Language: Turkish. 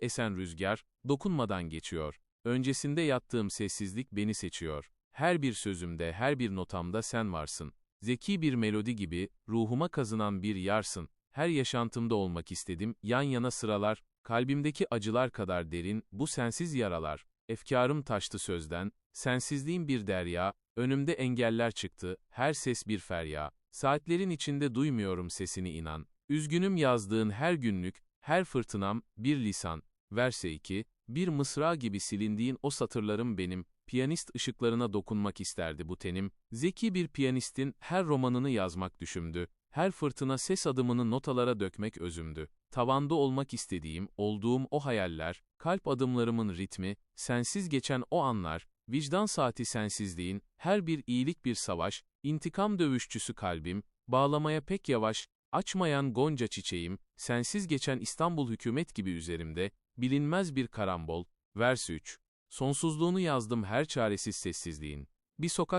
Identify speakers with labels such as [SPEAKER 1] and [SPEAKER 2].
[SPEAKER 1] esen rüzgar, dokunmadan geçiyor. Öncesinde yattığım sessizlik beni seçiyor. Her bir sözümde, her bir notamda sen varsın. Zeki bir melodi gibi, ruhuma kazınan bir yarsın. Her yaşantımda olmak istedim, yan yana sıralar, kalbimdeki acılar kadar derin, bu sensiz yaralar. Efkarım taştı sözden, sensizliğim bir derya, önümde engeller çıktı, her ses bir ferya. Saatlerin içinde duymuyorum sesini inan. Üzgünüm yazdığın her günlük, her fırtınam, bir lisan. Verse 2, bir mısra gibi silindiğin o satırlarım benim, piyanist ışıklarına dokunmak isterdi bu tenim. Zeki bir piyanistin her romanını yazmak düşümdü. Her fırtına ses adımını notalara dökmek özümdü. Tavanda olmak istediğim, olduğum o hayaller, kalp adımlarımın ritmi, sensiz geçen o anlar, vicdan saati sensizliğin, her bir iyilik bir savaş, intikam dövüşçüsü kalbim, bağlamaya pek yavaş, açmayan gonca çiçeğim, sensiz geçen İstanbul hükümet gibi üzerimde, bilinmez bir karambol, vers 3. Sonsuzluğunu yazdım her çaresiz sessizliğin. Bir sokak